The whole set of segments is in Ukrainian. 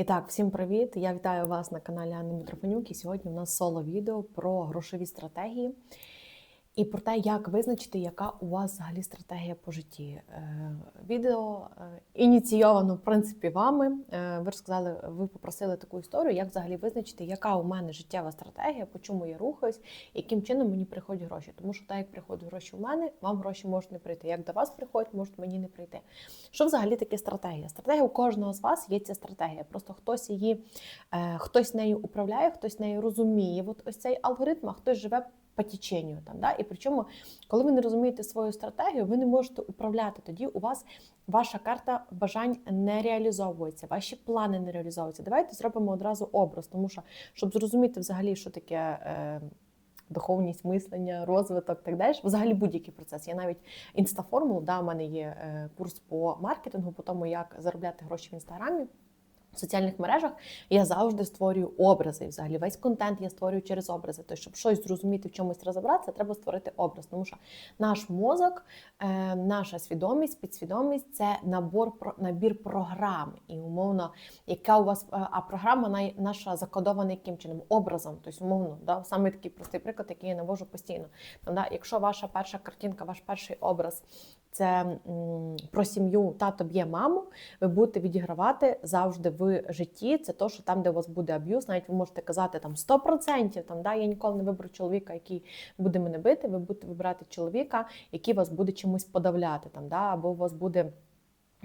І так, всім привіт! Я вітаю вас на каналі Анни Мітрофанюк І сьогодні у нас соло відео про грошові стратегії і про те, як визначити, яка у вас взагалі стратегія по житті. Е, Відео е, ініційовано, в принципі, вами. Е, Ви розказали, ви попросили таку історію, як взагалі визначити, яка у мене життєва стратегія, по чому я рухаюсь, яким чином мені приходять гроші. Тому що так, як приходять гроші у мене, вам гроші можуть не прийти. Як до вас приходять, можуть мені не прийти. Що взагалі таке стратегія? Стратегія у кожного з вас є ця стратегія. Просто хтось її, хтось нею управляє, хтось нею розуміє. От ось цей алгоритм, а хтось живе по теченню. Там, да? І причому, коли ви не розумієте свою стратегію, ви не можете управляти. Тоді у вас ваша карта бажань не реалізовується, ваші плани не реалізовуються. Давайте зробимо одразу образ, тому що щоб зрозуміти взагалі, що таке. Е, Духовність мислення, розвиток, так далі, взагалі будь-який процес. Я навіть інстаформулу, да, у мене є е, курс по маркетингу, по тому, як заробляти гроші в інстаграмі. В соціальних мережах я завжди створюю образи. Взагалі весь контент я створюю через образи. Тобто, щоб щось зрозуміти, в чомусь розібратися, треба створити образ. Тому що наш мозок, е, наша свідомість, підсвідомість це набор набір програм. І умовно, яка у вас е, а програма наша закодована яким чином? Образом. Тобто, умовно, да? саме такий простий приклад, який я навожу постійно. Там? Якщо ваша перша картинка, ваш перший образ це про сім'ю тато б'є маму, ви будете відігравати завжди в житті. Це то, що там, де у вас буде аб'юз, навіть ви можете казати там 100%, там, да, я ніколи не виберу чоловіка, який буде мене бити, ви будете вибирати чоловіка, який вас буде чимось подавляти, там, да, або у вас буде.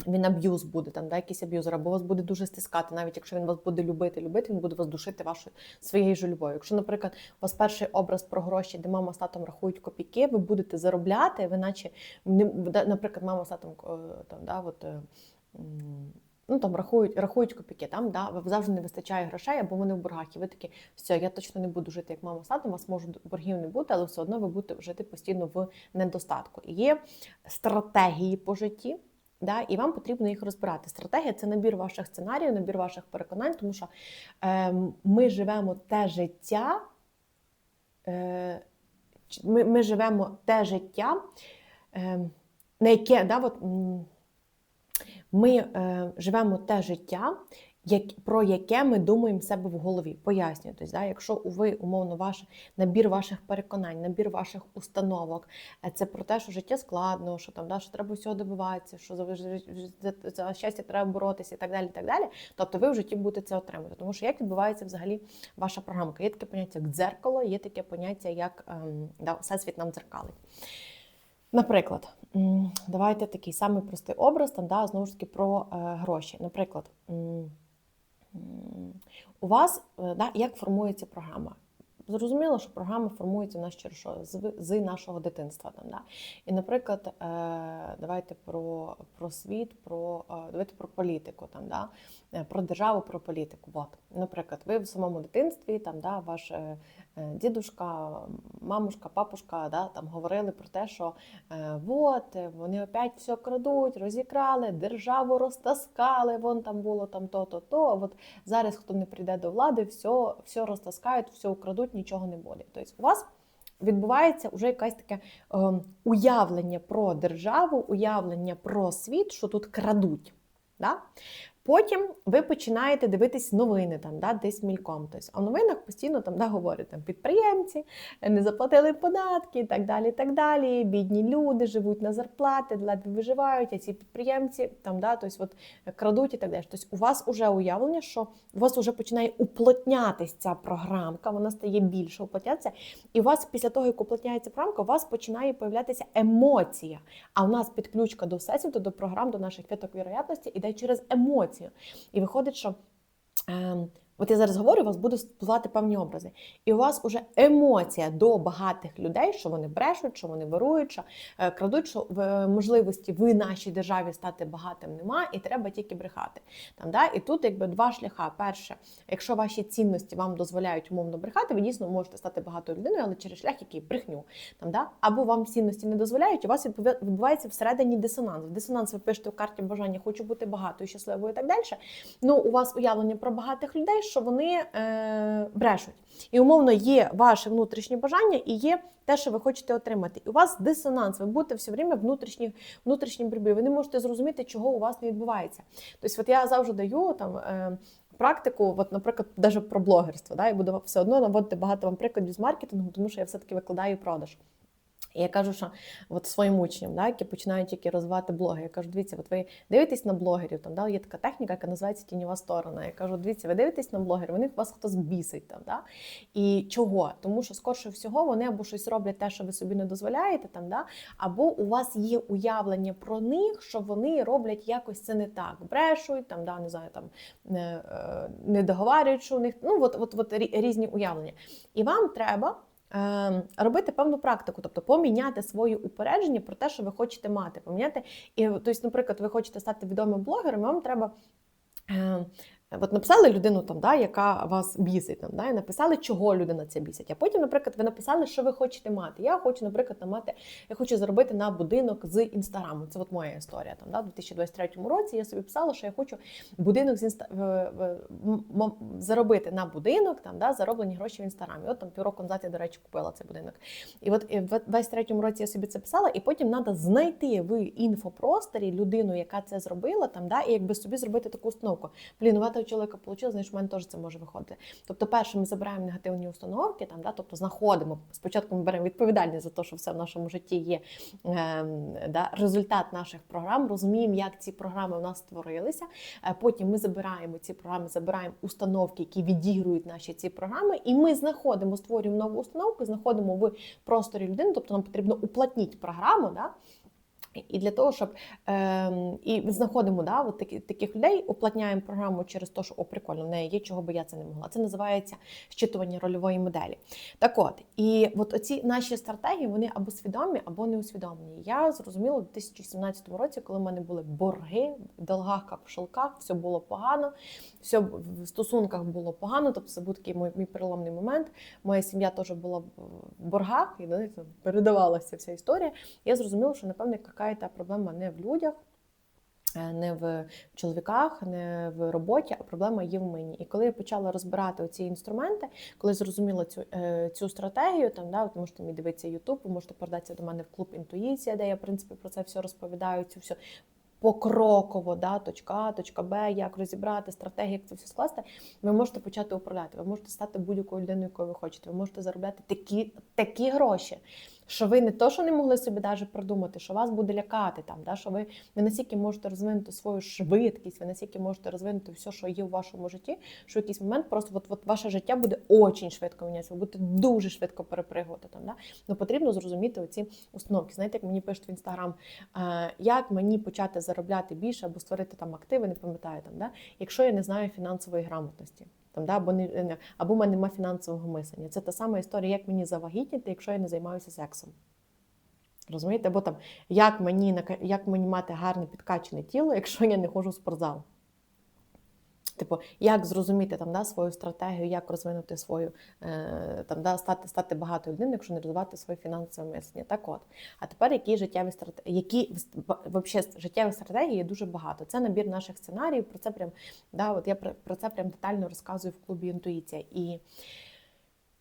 Він аб'юз буде, там, да, якийсь аб'юзер, або вас буде дуже стискати, навіть якщо він вас буде любити, любити, він буде вас душити вашою своєю ж любов'ю. Якщо, наприклад, у вас перший образ про гроші, де мама з татом рахують копійки, ви будете заробляти, ви наче, наприклад, мама з татом е, там, да, от, е, ну, там, рахують, рахують копійки, там, да, завжди не вистачає грошей, або вони в боргах, і ви такі, все, я точно не буду жити як мама з татом, вас може боргів не бути, але все одно ви будете жити постійно в недостатку. І є стратегії по житті. Да, і вам потрібно їх розбирати. Стратегія це набір ваших сценаріїв, набір ваших переконань, тому що е, ми живемо те життя, е, ми, ми живемо те життя, е, на яке да, от, ми е, живемо те життя, як, про яке ми думаємо себе в голові. Пояснюю. Тобто, да, якщо ви, умовно, ваш набір ваших переконань, набір ваших установок, е, це про те, що життя складно, що там да, що треба всього добиватися, що за, за, за, щастя треба боротися і так далі. і так далі. Тобто ви в житті будете це отримувати. Тому що як відбувається взагалі ваша програмка? Є таке поняття як дзеркало, є таке поняття, як ем, да, всесвіт нам дзеркалить. Наприклад, давайте такий самий простий образ, там, да, знову ж таки про е, гроші. Наприклад, у вас е, да, як формується програма? Зрозуміло, що програма формується в нас через що? з, з нашого дитинства. Там, да? І, наприклад, е, давайте про, про світ, про, е, давайте про політику, там, да? е, про державу, про політику. От. Наприклад, ви в самому дитинстві, там, да, ваш е, дідушка, мамушка, папушка да, там, говорили про те, що е, от, е, вони опять все крадуть, розікрали, державу розтаскали, вон там було там то-то, то. От зараз, хто не прийде до влади, все, все розтаскають, все украдуть, нічого не буде. Тобто у вас відбувається вже якесь таке е, уявлення про державу, уявлення про світ, що тут крадуть. Да? Потім ви починаєте дивитись новини там, да, десь мільком. Тобто, а новинах постійно там да, говорять там, підприємці не заплатили податки і так далі. так далі. Бідні люди живуть на зарплати, ледве виживають, а ці підприємці там, да, тобто, от, крадуть і так далі. Тобто у вас вже уявлення, що у вас вже починає уплотнятись ця програмка, вона стає більше уплотнятися. І у вас після того, як уплотняється програмка, у вас починає появлятися емоція. А у нас підключка до всесвіту, до програм, до наших квіток віроятності іде через емоцію. І виходить, що. От я зараз говорю, у вас будуть спливати певні образи. І у вас вже емоція до багатих людей, що вони брешуть, що вони вирують, що е, крадуть, що е, можливості в нашій державі стати багатим нема, і треба тільки брехати. Там, да? І тут якби два шляха. Перше, якщо ваші цінності вам дозволяють умовно брехати, ви дійсно можете стати багатою людиною, але через шлях, який брехню. Там, да? Або вам цінності не дозволяють, у вас відбувається всередині дисонанс. В дисонанс ви пишете в карті бажання, хочу бути багатою, щасливою і так далі. Ну, у вас уявлення про багатих людей, що вони е, брешуть. І умовно є ваше внутрішнє бажання і є те, що ви хочете отримати. І у вас дисонанс, ви будете все время в внутрішній, внутрішній боротьбі. Ви не можете зрозуміти, чого у вас не відбувається. Тобто, от я завжди даю там. Е, практику, от, наприклад, навіть про блогерство. Да? Я буду все одно наводити багато вам прикладів з маркетингу, тому що я все-таки викладаю продаж. І я кажу, що от своїм учням, да, які починають тільки розвивати блоги, я кажу, дивіться, от ви дивитесь на блогерів, там да, є така техніка, яка називається тіньова сторона. Я кажу, дивіться, ви дивитесь на блогерів, вони вас хтось бісить там. Да? І чого? Тому що скорше всього вони або щось роблять те, що ви собі не дозволяєте, там, да? або у вас є уявлення про них, що вони роблять якось це не так. Брешуть, там, да, не знаю, там не, е, не договарюють, що у них ну от, от, от різні уявлення. І вам треба. Ем, робити певну практику, тобто поміняти свої упередження про те, що ви хочете мати. Поміняти, і тобто, наприклад, ви хочете стати відомим блогером, вам треба. От написали людину, там, да, яка вас бісить, там, да, і написали, чого людина це бісить. А потім, наприклад, ви написали, що ви хочете мати. Я хочу, наприклад, мати, я хочу заробити на будинок з інстаграму. Це от моя історія. Там, да, У 2023 році я собі писала, що я хочу будинок з інста... заробити на будинок, там, да, зароблені гроші в інстаграмі. От там півроку назад я, до речі, купила цей будинок. І от в 2023 році я собі це писала, і потім треба знайти в інфопросторі людину, яка це зробила, там, да, і якби собі зробити таку установку. Блін, у чоловіка вийшло, значить, в мене теж це може виходити. Тобто, перше, ми забираємо негативні установки, там, да, тобто знаходимо, спочатку ми беремо відповідальність за те, що все в нашому житті є е, да, результат наших програм, розуміємо, як ці програми в нас створилися. Е, потім ми забираємо ці програми, забираємо установки, які відігрують наші ці програми, і ми знаходимо, створюємо нову установку, знаходимо в просторі людини, тобто нам потрібно уплотнити програму. Да, і для того, щоб е, і знаходимо да, от такі, таких людей, уплотняємо програму через те, що о, прикольно, в неї є, чого би я це не могла. Це називається щитування рольової моделі. Так от, і от оці наші стратегії, вони або свідомі, або не усвідомлені. Я зрозуміла у 2017 році, коли в мене були борги в долгах, капшалках, все було погано, все в стосунках було погано. Тобто це був такий мій, мій переломний момент. Моя сім'я теж була в боргах, і знаєте, передавалася вся історія. Я зрозуміла, що напевно яка та проблема не в людях. Не в чоловіках, не в роботі, а проблема є в мені. І коли я почала розбирати ці інструменти, коли зрозуміла цю цю стратегію, там да, от можете мені дивитися YouTube, ви можете передатися до мене в клуб інтуїція, де я в принципі про це все розповідаю. Цю все покроково, да, точка А, точка Б, як розібрати стратегію, як це все скласти, ви можете почати управляти. Ви можете стати будь-якою людиною, якою ви хочете. Ви можете заробляти такі, такі гроші що ви не то, що не могли собі навіть придумати, що вас буде лякати там, да, що ви не настільки можете розвинути свою швидкість, ви настільки можете розвинути все, що є в вашому житті, що в якийсь момент просто от, от ваше життя буде дуже швидко мінятися, ви будете дуже швидко перепригувати там. Да? Ну потрібно зрозуміти оці установки. Знаєте, як мені пишуть в інстаграм, е, як мені почати заробляти більше або створити там активи, не пам'ятаю там, да? якщо я не знаю фінансової грамотності там, да, або не або в мене немає фінансового мислення. Це та сама історія, як мені завагітніти, якщо я не займаюся сексом. Розумієте? Або там, як мені як мені мати гарне підкачене тіло, якщо я не ходжу в спортзал. Типу, як зрозуміти там да, свою стратегію, як розвинути свою е, там да, стати стати багатою людиною, якщо не розвивати своє фінансове мислення. Так от. А тепер які життєві стратегії, які взагалі життєві стратегії є дуже багато. Це набір наших сценаріїв. Про це прям да, от я про, це прям детально розказую в клубі інтуїція. І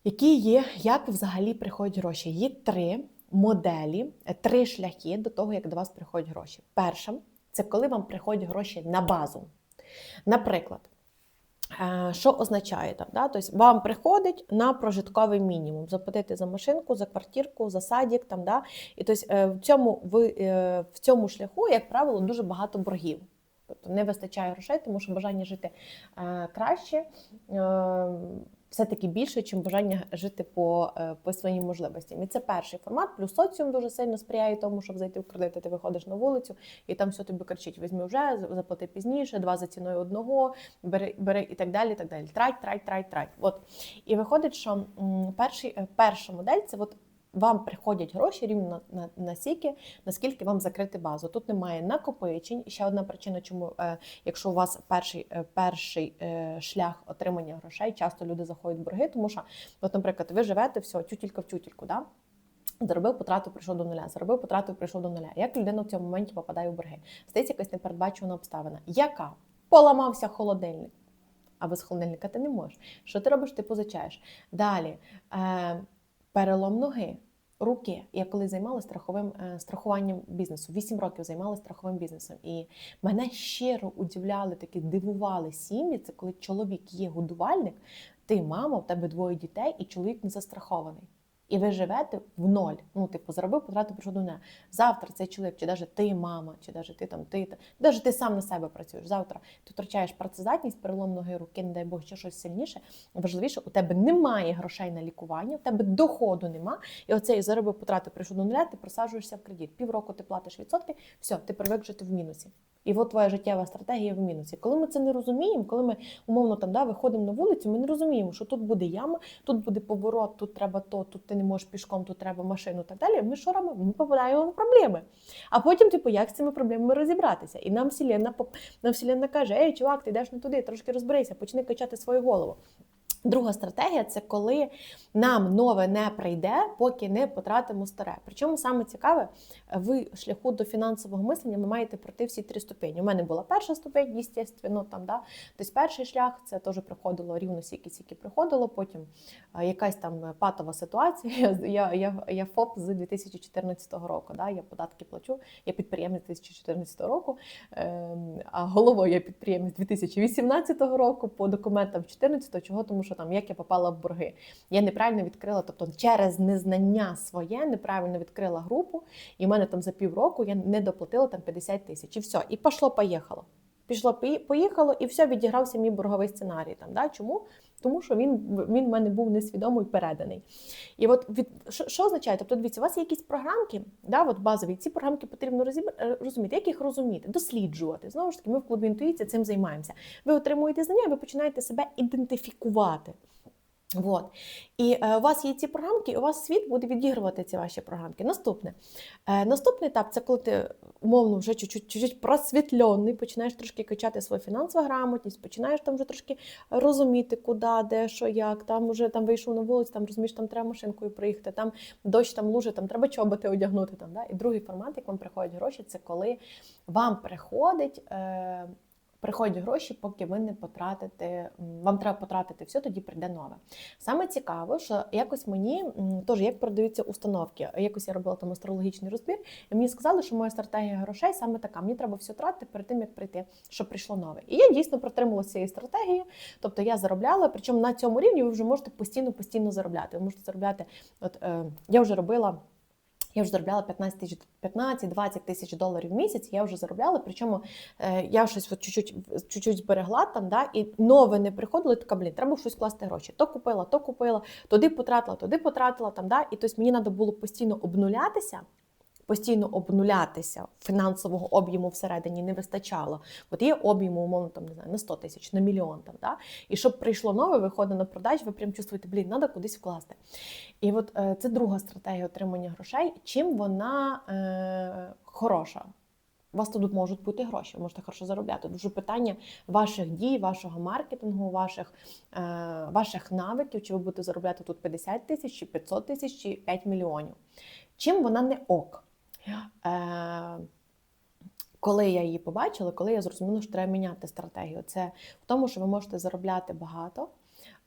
які є, як взагалі приходять гроші? Є три моделі, три шляхи до того, як до вас приходять гроші. Перша це коли вам приходять гроші на базу. Наприклад, е, що означає там? Да? Тобто вам приходить на прожитковий мінімум заплатити за машинку, за квартирку, за садік. Там, да? І тобто, е, в цьому в, е, в цьому шляху, як правило, дуже багато боргів. Тобто не вистачає грошей, тому що бажання жити краще все-таки більше, чим бажання жити по е, по своїм можливостям. І це перший формат. Плюс соціум дуже сильно сприяє тому, щоб зайти в кредити. Ти виходиш на вулицю, і там все тобі кричить: візьми вже, заплати пізніше, два за ціною одного, бери, бери і так далі. і так далі. Трать, трать, трать, трать. От. І виходить, що перший, е, перша модель це от вам приходять гроші рівно на, настільки, наскільки вам закрити базу. Тут немає накопичень. І ще одна причина, чому, е, якщо у вас перший е, перший е, шлях отримання грошей, часто люди заходять в борги, тому що, от, наприклад, ви живете все, тютілька в тютільку. Да? Заробив потрату, прийшов до нуля, заробив потрату, прийшов до нуля. Як людина в цьому моменті попадає в борги? Стається якась непередбачувана обставина. Яка? Поламався холодильник. А без холодильника ти не можеш. Що ти робиш? Ти позичаєш. Далі е, перелом ноги. Руки. Я коли займалася страховим е, страхуванням бізнесу, 8 років займалася страховим бізнесом. І мене щиро удивляли, такі дивували сім'ї. Це коли чоловік є годувальник, ти мама, в тебе двоє дітей, і чоловік не застрахований. І ви живете в ноль. Ну, типу, заробив, потратив прийшов до не. Завтра цей чоловік, чи навіть ти мама, чи навіть ти там ти, навіть ти сам на себе працюєш. Завтра ти втрачаєш працездатність, перелом ноги, руки, не дай Бог, ще щось сильніше. Важливіше, у тебе немає грошей на лікування, у тебе доходу нема. І оцей заробив, потратив, прийшов до нуля, ти просаджуєшся в кредит. Півроку ти платиш відсотки, все, ти привик жити в мінусі. І от твоя життєва стратегія в мінусі. Коли ми це не розуміємо, коли ми умовно там да, виходимо на вулицю, ми не розуміємо, що тут буде яма, тут буде поворот, тут треба то, тут ти не можеш пішком, тут треба машину так далі. Ми що робимо? Ми попадаємо в проблеми. А потім, типу, як з цими проблемами розібратися? І нам вселенна, нам вселенна каже: Ей, чувак, ти йдеш не туди, трошки розберися, почни качати свою голову. Друга стратегія це коли нам нове не прийде, поки не потратимо старе. Причому саме цікаве, ви шляху до фінансового мислення ви маєте пройти всі три ступені. У мене була перша ступень, звісно, там да. Тобто перший шлях це теж приходило рівно стільки, скільки приходило. Потім якась там патова ситуація. Я я, я ФОП з 2014 року. Да, Я податки плачу, я підприємець 2014 року, ем, а головою я підприємець 2018 року по документам 2014, чого тому там як я попала в борги. Я неправильно відкрила, тобто через незнання своє неправильно відкрила групу, і в мене там за півроку я не доплатила там 50 тисяч. І все, і пішло, поїхало. Пішло, поїхало, і все, відігрався мій борговий сценарій. Там, да? Чому? Тому що він він в мене був несвідомо і переданий. І от від що, що означає? Тобто, дивіться, у вас є якісь програмки, да, от базові, ці програмки потрібно розібр... розуміти, як їх розуміти, досліджувати. Знову ж таки, ми в клубі інтуїції цим займаємося. Ви отримуєте знання, ви починаєте себе ідентифікувати. Вот. І е, у вас є ці програмки, і у вас світ буде відігрувати ці ваші програмки. Наступне. Е, Наступний етап це коли ти умовно вже чуть-чуть просвітлений, починаєш трошки качати свою фінансову грамотність, починаєш там вже трошки розуміти, куди, де, що, як. Там вже там вийшов на вулицю, там розумієш, там треба машинкою приїхати, там дощ, там лужи, там треба чоботи одягнути. Там, да? І другий формат, як вам приходять гроші, це коли вам приходить. Е, приходять гроші, поки ви не потратите, вам треба потратити все, тоді прийде нове. Саме цікаво, що якось мені теж як продаються установки. Якось я робила там астрологічний розбір, і мені сказали, що моя стратегія грошей саме така. Мені треба все тратити перед тим, як прийти, щоб прийшло нове. І я дійсно протрималася цієї стратегії. Тобто я заробляла, причому на цьому рівні ви вже можете постійно-постійно заробляти. Ви можете заробляти, от е, я вже робила. Я вже заробляла 15 тисяч 15-20 тисяч доларів в місяць. Я вже заробляла. Причому е, я щось от чуть-чуть, чуть-чуть зберегла там, да, і нове не приходило. Така блін, треба щось класти гроші. То купила, то купила, туди потратила, туди потратила там. Да, І тобто мені треба було постійно обнулятися постійно обнулятися фінансового об'єму всередині не вистачало. От є об'єму, умовно, там не знаю, на 100 тисяч, на мільйон там. Да? І щоб прийшло нове, виходить на продаж, ви прям чувствуєте, блін, треба кудись вкласти. І от е, це друга стратегія отримання грошей. Чим вона е, хороша? У вас тут можуть бути гроші, ви можете хорошо заробляти. Дуже питання ваших дій, вашого маркетингу, ваших е, ваших навиків, чи ви будете заробляти тут 50 тисяч, чи 500 тисяч, чи 5 мільйонів. Чим вона не ок? Е, коли я її побачила, коли я зрозуміла, що треба міняти стратегію, це в тому, що ви можете заробляти багато,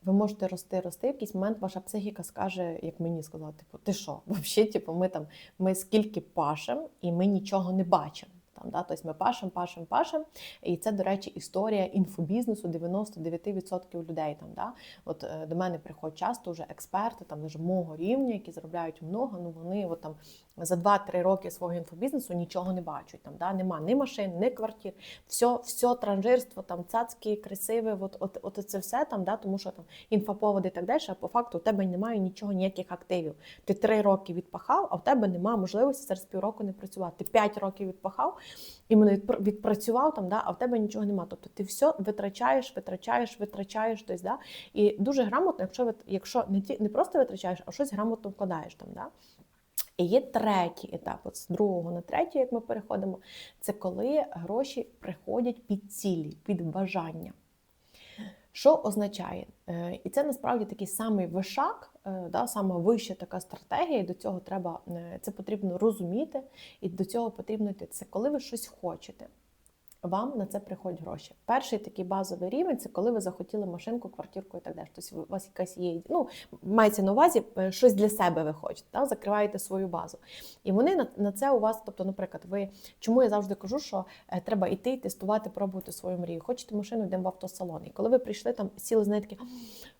ви можете рости, рости. В якийсь момент ваша психіка скаже, як мені сказала, типу, ти що? Взагалі, типу, ми там ми скільки пашем, і ми нічого не бачимо. Там, да? Тобто ми пашем, пашем, пашем. І це, до речі, історія інфобізнесу 99% людей. Там, да? От е, До мене приходять часто вже експерти, там мого рівня, які заробляють много, ну вони от, там, за 2-3 роки свого інфобізнесу нічого не бачать. Там, да? Нема ні машин, ні квартир, все все транжирство, там, цацькі, красиве, от, от, от це все там, да? тому що там інфоповоди і так далі, а по факту у тебе немає нічого, ніяких активів. Ти 3 роки відпахав, а в тебе немає можливості зараз півроку не працювати. Ти 5 років відпахав іменно відпрацював там, да, а в тебе нічого немає. Тобто ти все витрачаєш, витрачаєш, витрачаєш. Тобто, да, І дуже грамотно, якщо якщо не ті, не просто витрачаєш, а щось грамотно вкладаєш там. Да. І є третій етап, от з другого на третій, як ми переходимо, це коли гроші приходять під цілі, під бажання. Що означає? Е, і це насправді такий самий вишак, е, да, саме вища така стратегія, і до цього треба е, це потрібно розуміти, і до цього потрібно йти. Це коли ви щось хочете. Вам на це приходять гроші. Перший такий базовий рівень це коли ви захотіли машинку, квартирку і так далі. Тобто у вас якась є, ну, мається на увазі, е, щось для себе ви хочете, так? закриваєте свою базу. І вони на, це у вас, тобто, наприклад, ви чому я завжди кажу, що е, треба йти, тестувати, пробувати свою мрію. Хочете машину, йдемо в автосалон. І коли ви прийшли там, сіли знаєте, такі,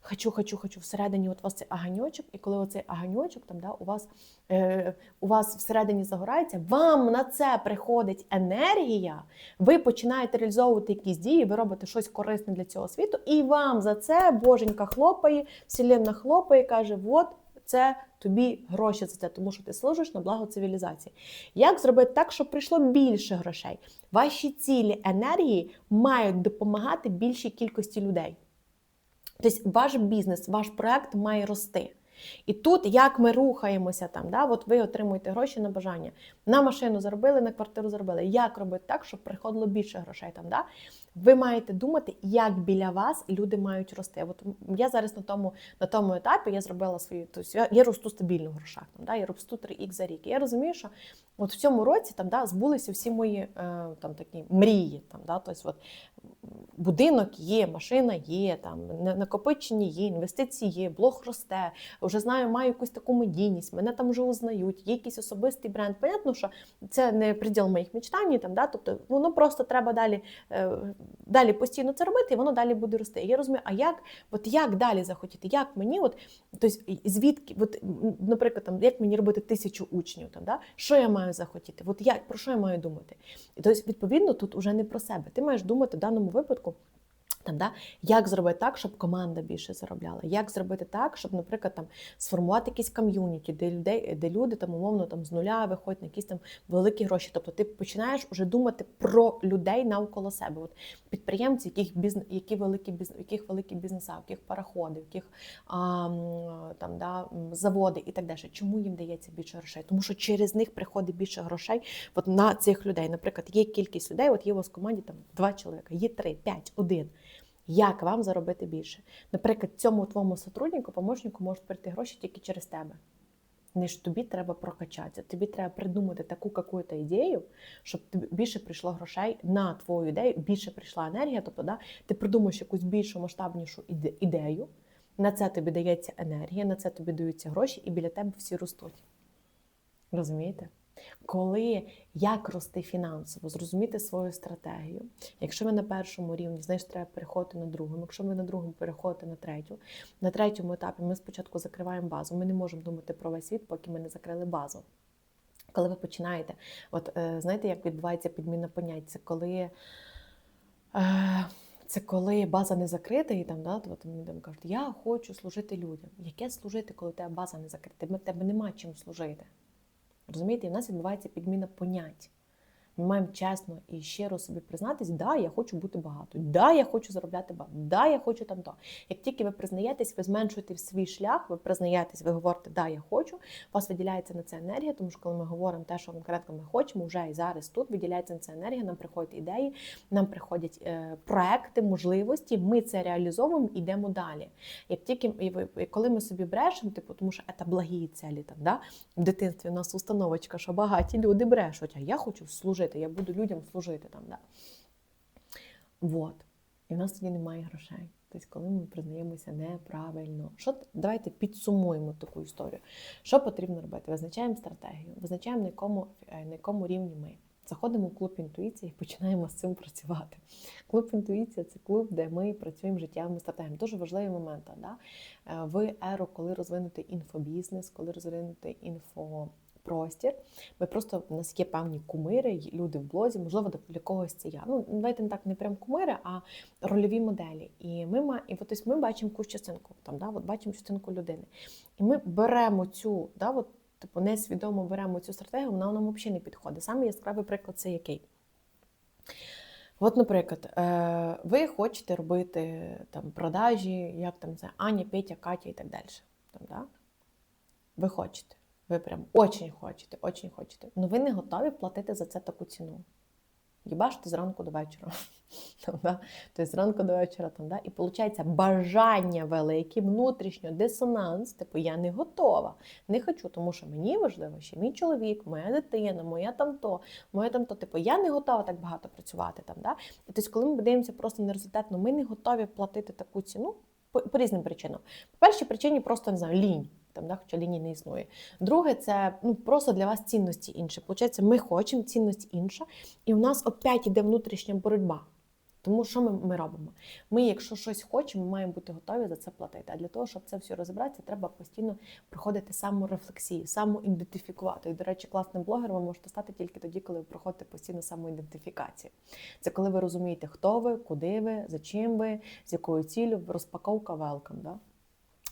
хочу, хочу, хочу, всередині от у вас цей аганьочок, і коли оцей аганьочок там, да, у вас е, у вас всередині загорається, вам на це приходить енергія, ви починаєте реалізовувати якісь дії, ви робите щось корисне для цього світу, і вам за це боженька хлопає, вселенна хлопає, каже: от це тобі гроші за це, тому що ти служиш на благо цивілізації. Як зробити так, щоб прийшло більше грошей? Ваші цілі енергії мають допомагати більшій кількості людей. Тобто ваш бізнес, ваш проект має рости. І тут, як ми рухаємося там, да, от ви отримуєте гроші на бажання. На машину заробили, на квартиру заробили. Як робити так, щоб приходило більше грошей там? Да? Ви маєте думати, як біля вас люди мають рости. От я зараз на тому на тому етапі я зробила свої, тобто я, я росту стабільно в грошах. Там, да? Я росту 3х за рік. І я розумію, що от в цьому році там да, збулися всі мої е, там такі мрії. Там, да? тобто, от, Будинок є, машина є, там накопичення є, інвестиції є, блог росте. Вже знаю, маю якусь таку медійність, мене там вже узнають, є якийсь особистий бренд. Понятно, що це не приділ моїх мечтань, там, да? тобто воно просто треба далі е, далі постійно це робити, і воно далі буде рости. Я розумію, а як от як далі захотіти? Як мені, от тобто, звідки, от, наприклад, там, як мені робити тисячу учнів, там, да? що я маю захотіти? От як, Про що я маю думати? Тобто, відповідно, тут уже не про себе. Ти маєш думати в даному випадку. Там, да, Як зробити так, щоб команда більше заробляла? Як зробити так, щоб, наприклад, там сформувати якісь ком'юніті, де людей, де люди там умовно там з нуля виходять на якісь там великі гроші? Тобто ти починаєш вже думати про людей навколо себе. От Підприємці, яких бізнес, які великі бізнес, яких великі бізнеса, яких параходи, яких а, там да заводи і так далі. Чому їм дається більше грошей? Тому що через них приходить більше грошей от на цих людей. Наприклад, є кількість людей, от є у вас в команді там два чоловіка, є три, п'ять, один. Як вам заробити більше? Наприклад, цьому твоєму сотруднику, помощнику можуть прийти гроші тільки через тебе. Не ж тобі треба прокачатися, тобі треба придумати таку какую-то ідею, щоб більше прийшло грошей на твою ідею, більше прийшла енергія. Тобто, да, ти придумаєш якусь більшу масштабнішу ідею, на це тобі дається енергія, на це тобі даються гроші, і біля тебе всі ростуть. Розумієте? Коли як рости фінансово, зрозуміти свою стратегію. Якщо ви на першому рівні, значить треба переходити на другому. Якщо ви на другому переходите на третю, на третьому етапі ми спочатку закриваємо базу. Ми не можемо думати про весь світ, поки ми не закрили базу. Коли ви починаєте, от е, знаєте, як відбувається підміна понять, це коли. Е, це коли база не закрита, і там да, от мені там кажуть, я хочу служити людям. Яке служити, коли у тебе база не закрита? Тебе нема чим служити. Розумієте, і в нас відбувається підміна понять. Ми маємо чесно і щиро собі признатись, да, я хочу бути багатою, да, я хочу заробляти багато, да, я хочу там то. Як тільки ви признаєтесь, ви зменшуєте свій шлях, ви признаєтесь, ви говорите, да, я хочу, у вас виділяється на це енергія, тому що коли ми говоримо те, що конкретно ми хочемо, вже і зараз тут виділяється на це енергія, нам приходять ідеї, нам приходять е, проекти, можливості, ми це реалізовуємо і йдемо далі. Як тільки і коли ми собі брешемо, типу, тому що це благі цілі там, да? в дитинстві у нас установочка, що багаті люди брешуть, а я хочу служити служити, я буду людям служити там. Да. Вот. І в нас тоді немає грошей. Тобто, коли ми признаємося неправильно. Що, Давайте підсумуємо таку історію. Що потрібно робити? Визначаємо стратегію, визначаємо, на якому, е, на якому рівні ми. Заходимо в клуб інтуїції і починаємо з цим працювати. Клуб інтуїція це клуб, де ми працюємо життєвими стратегіями. Дуже важливий момент. Да? Е, в еру, коли розвинути інфобізнес, коли розвинути інфо простір. Ми просто у нас є певні кумири, люди в блозі, можливо, для когось це я. Ну, давайте не так не прям кумири, а рольові моделі. І ми і от ось ми бачимо якусь частинку, там, да, от бачимо частинку людини. І ми беремо цю, да, от, типу, несвідомо беремо цю стратегію, вона нам взагалі не підходить. Саме яскравий приклад це який. От, наприклад, е, ви хочете робити там продажі, як там це Аня, Петя, Катя і так далі. Там, да? Ви хочете. Ви прям очень хочете, очень хочете. Ну ви не готові платити за це таку ціну. їбашити зранку до вечора. Тобто зранку до вечора там, да? і виходить бажання велике, внутрішньо дисонанс, типу я не готова, не хочу, тому що мені важливо, що мій чоловік, моя дитина, моя там то, моя там то, типу, я не готова так багато працювати. Там, да? І тобто, коли ми дивимося просто на результат, ну ми не готові платити таку ціну по, по різним причинам. По першій причині просто не знаю, лінь. Там, да, хоча лінії не існує. Друге, це ну просто для вас цінності інші. Получається, ми хочемо цінність інша, і у нас опять іде внутрішня боротьба. Тому що ми, ми робимо? Ми, якщо щось хочемо, ми маємо бути готові за це платити. А для того, щоб це все розібратися, треба постійно проходити саморефлексію, самоідентифікувати. І, до речі, класним блогером ви можете стати тільки тоді, коли ви проходите постійно самоідентифікацію. Це коли ви розумієте, хто ви, куди ви, за чим ви, з якою ціллю, розпаковка welcome. Да?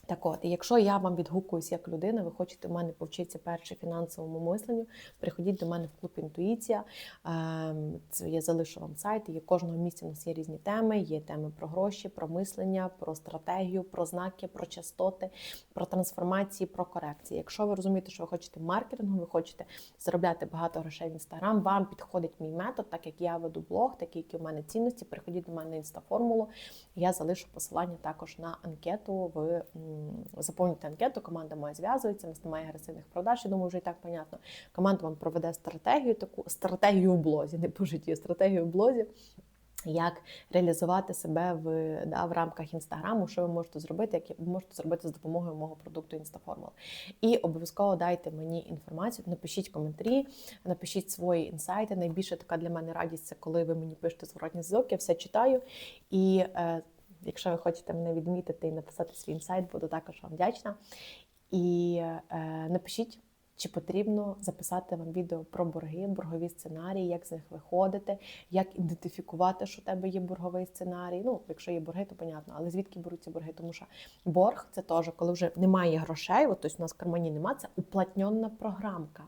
Так от, якщо я вам відгукуюсь як людина, ви хочете в мене повчитися перше фінансовому мисленню, приходіть до мене в клуб Інтуїція. Ем, Це я залишу вам сайт. Є кожного місця у нас є різні теми. Є теми про гроші, про мислення, про стратегію, про знаки, про частоти, про трансформації, про корекції. Якщо ви розумієте, що ви хочете маркетингу, ви хочете заробляти багато грошей в інстаграм, вам підходить мій метод, так як я веду блог, такі які у мене цінності. Приходіть до мене інстаформулу. Я залишу посилання також на анкету в заповнюйте анкету, команда моя зв'язується, у нас немає агресивних продаж. Я думаю, вже і так понятно. Команда вам проведе стратегію, таку стратегію у блозі, не по житті, стратегію у блозі. Як реалізувати себе в да, в рамках інстаграму, що ви можете зробити, як ви можете зробити з допомогою мого продукту Інстаформула. І обов'язково дайте мені інформацію, напишіть коментарі, напишіть свої інсайти. Найбільше така для мене радість це коли ви мені пишете зворотні зв'язок, я все читаю. І е, Якщо ви хочете мене відмітити і написати свій інсайт, буду також вам вдячна. І е, напишіть, чи потрібно записати вам відео про борги, боргові сценарії, як з них виходити, як ідентифікувати, що у тебе є борговий сценарій. Ну, якщо є борги, то понятно, але звідки беруться борги? Тому що борг це теж, коли вже немає грошей, от тобто у нас в кармані немає, це уплатньонна програмка.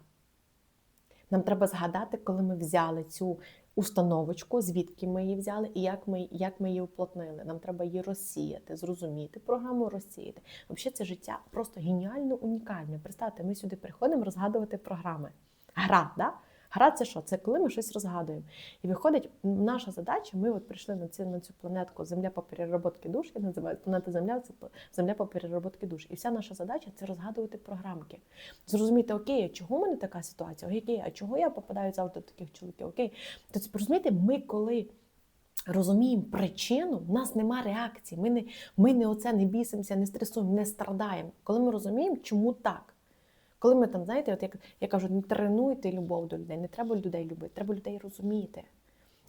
Нам треба згадати, коли ми взяли цю установочку, звідки ми її взяли і як ми як ми її уплотнили. Нам треба її розсіяти, зрозуміти, програму розсіяти. Взагалі, це життя просто геніально унікальне. Представте, ми сюди приходимо розгадувати програми. Гра, да? Гра це що? Це коли ми щось розгадуємо. І виходить, наша задача, ми от прийшли на цю на цю планетку Земля по переработки душ, я називаю планета Земля, це Земля по переработки душ. І вся наша задача це розгадувати програмки. Зрозуміти, окей, чого в мене така ситуація? Окей, а чого я попадаю завжди до таких чоловіків? Окей. Тобто, розумієте, ми коли. Розуміємо причину, в нас нема реакції. Ми не ми не оце не бісимося, не стресуємо, не страдаємо. Коли ми розуміємо, чому так. Коли ми там, знаєте, от як я кажу, не тренуйте любов до людей, не треба людей любити, треба людей розуміти.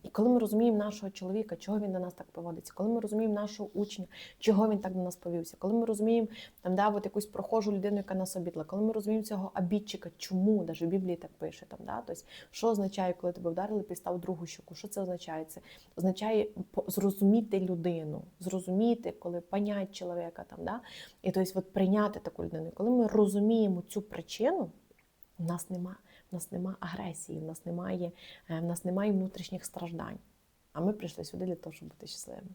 І коли ми розуміємо нашого чоловіка, чого він до нас так поводиться, коли ми розуміємо нашого учня, чого він так до нас повівся, коли ми розуміємо там, да, от якусь прохожу людину, яка нас обідла, коли ми розуміємо цього обідчика, чому навіть в Біблії так пише, там, да, тобто, що означає, коли тебе вдарили, підстав другу щоку, що це означає? Це означає зрозуміти людину, зрозуміти, коли понять чоловіка там, да, і тобто, от прийняти таку людину. Коли ми розуміємо цю причину, у нас немає. У нас немає агресії, в нас немає, е, в нас немає внутрішніх страждань. А ми прийшли сюди для того, щоб бути щасливими.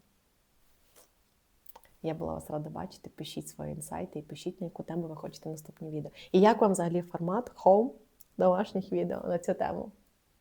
Я була вас рада бачити. Пишіть свої інсайти і пишіть, на яку тему ви хочете наступні відео. І як вам взагалі формат хоум домашніх відео на цю тему?